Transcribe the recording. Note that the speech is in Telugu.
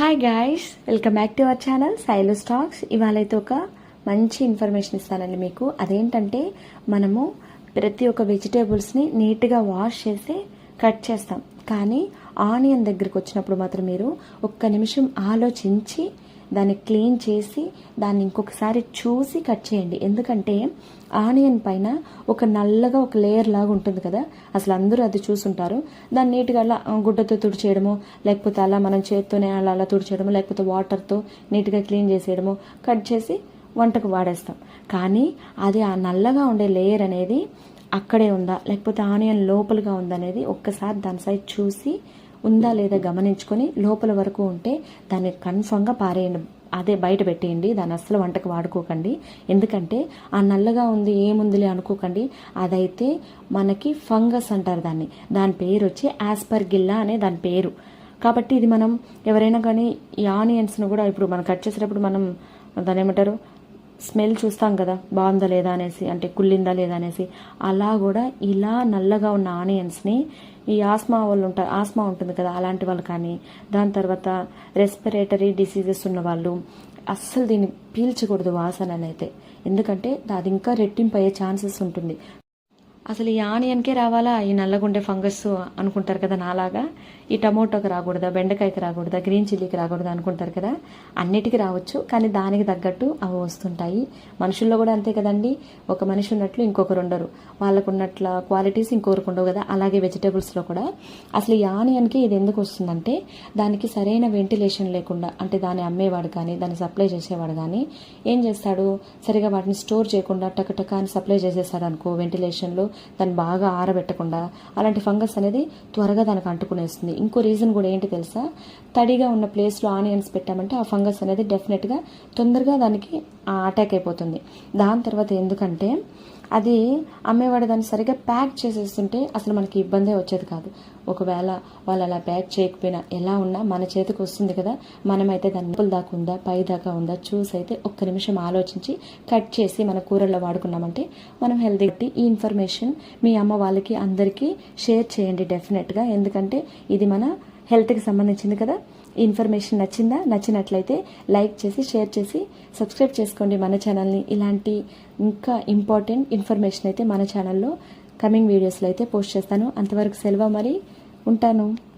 Hi guys welcome back to our channel silo stocks ఇవాళ అయితే ఒక మంచి ఇన్ఫర్మేషన్ ఇస్తానండి మీకు. అదేంటంటే మనము ప్రతి ఒక్క వెజిటేబుల్స్ని నీట్గా వాష్ చేసి కట్ చేస్తాం. కానీ ఆనియన్ దగ్గరికి వచ్చినప్పుడు మాత్రం మీరు ఒక్క నిమిషం ఆలోచించి దాన్ని క్లీన్ చేసి దాన్ని ఇంకొకసారి చూసి కట్ చేయండి. ఎందుకంటే ఆనియన్ పైన ఒక నల్లగా ఒక లేయర్ లాగా ఉంటుంది కదా అసలు అందరూ అది చూసుంటారు. దాన్ని నీట్గా అలా గుడ్డతో తుడిచేయడము లేకపోతే అలా మనం చేత్తోనే అలా అలా తుడిచేయడము లేకపోతే వాటర్తో నీట్గా క్లీన్ చేసేయడము కట్ చేసి వంటకు వాడేస్తాం. కానీ అది ఆ నల్లగా ఉండే లేయర్ అనేది అక్కడే ఉందా లేకపోతే ఆనియన్ లోపలగా ఉందనేది ఒక్కసారి దాని సైడ్ చూసి ఉందా లేదా గమనించుకొని లోపల వరకు ఉంటే దాన్ని కన్ఫామ్గా పారేయండి. అదే బయట పెట్టేయండి. దాన్ని అస్సలు వంటకు వాడుకోకండి. ఎందుకంటే ఆ నల్లగా ఉంది ఏముందిలే అనుకోకండి. అదైతే మనకి ఫంగస్ అంటారు దాన్ని. దాని పేరు వచ్చి యాస్పర్గిల్లా అనే దాని పేరు. కాబట్టి ఇది మనం ఎవరైనా కానీ ఈ ఆనియన్స్ను కూడా ఇప్పుడు మనం కట్ చేసేటప్పుడు మనం దాని ఏమంటారు? స్మెల్ చూస్తాం కదా బాగుందా లేదా అనేసి అంటే కుళ్ళిందా లేదా అనేసి అలా కూడా ఇలా నల్లగా ఉన్న ఆనియన్స్ని ఈ ఆస్మా వాళ్ళు ఉంటారు ఆస్మా ఉంటుంది కదా అలాంటి వాళ్ళు కానీ దాని తర్వాత రెస్పిరేటరీ డిసీజెస్ ఉన్న వాళ్ళు అస్సలు దీన్ని పీల్చకూడదు వాసన అయితే ఎందుకంటే అది ఇంకా రెట్టింపు అయ్యే ఛాన్సెస్ ఉంటుంది. అసలు ఈ ఆనియన్కే రావాలా? ఈ నల్లగుండే ఫంగస్ అనుకుంటారు కదా నాలాగా. ఈ టమోటోకి రాకూడదా? బెండకాయకి రాకూడదా? గ్రీన్ చిల్లీకి రాకూడదా అనుకుంటారు కదా? అన్నిటికీ రావచ్చు కానీ దానికి తగ్గట్టు అవి వస్తుంటాయి. మనుషుల్లో కూడా అంతే కదండి. ఒక మనిషి ఉన్నట్లు ఇంకొకరు ఉండరు. వాళ్ళకు ఉన్నట్ల క్వాలిటీస్ ఇంకొకరికి ఉండవు కదా. అలాగే వెజిటేబుల్స్లో కూడా. అసలు ఈ ఆనియన్కి ఇది ఎందుకు వస్తుందంటే దానికి సరైన వెంటిలేషన్ లేకుండా అంటే దాన్ని అమ్మేవాడు కానీ దాన్ని సప్లై చేసేవాడు కానీ ఏం చేస్తాడు? సరిగా వాటిని స్టోర్ చేయకుండా టకటక అని సప్లై చేసేస్తాడు అనుకో వెంటిలేషన్లో. దాన్ని బాగా ఆరబెట్టకుండా అలాంటి ఫంగస్ అనేది త్వరగా దానికి అంటుకునేస్తుంది. ఇంకో రీజన్ కూడా ఏంటి తెలుసా? తడిగా ఉన్న ప్లేస్లో ఆనియన్స్ పెట్టామంటే ఆ ఫంగస్ అనేది డెఫినెట్గా తొందరగా దానికి అటాక్ అయిపోతుంది. దాని తర్వాత ఎందుకంటే అది అమ్మేవాడు దాన్ని సరిగ్గా ప్యాక్ చేసేస్తుంటే అసలు మనకి ఇబ్బందే వచ్చేది కాదు. ఒకవేళ వాళ్ళు అలా ప్యాక్ చేయకపోయినా ఎలా ఉన్నా మన చేతికి వస్తుంది కదా మనమైతే దాని నిప్పుల దాకా ఉందా పై దాకా ఉందా చూసి అయితే ఒక్క నిమిషం ఆలోచించి కట్ చేసి మన కూరల్లో వాడుకున్నామంటే మనం హెల్తీ ఈ ఇన్ఫర్మేషన్ మీ అమ్మ వాళ్ళకి అందరికీ షేర్ చేయండి డెఫినెట్గా. ఎందుకంటే ఇది మన హెల్త్కి సంబంధించింది కదా. ఇన్ఫర్మేషన్ నచ్చిందా? నచ్చినట్లయితే లైక్ చేసి షేర్ చేసి సబ్స్క్రైబ్ చేసుకోండి మన ఛానల్ని. ఇలాంటి ఇంకా ఇంపార్టెంట్ ఇన్ఫర్మేషన్ అయితే మన ఛానల్లో కమింగ్ వీడియోస్లో అయితే పోస్ట్ చేస్తాను. అంతవరకు సెలవు మరి. ఉంటాను.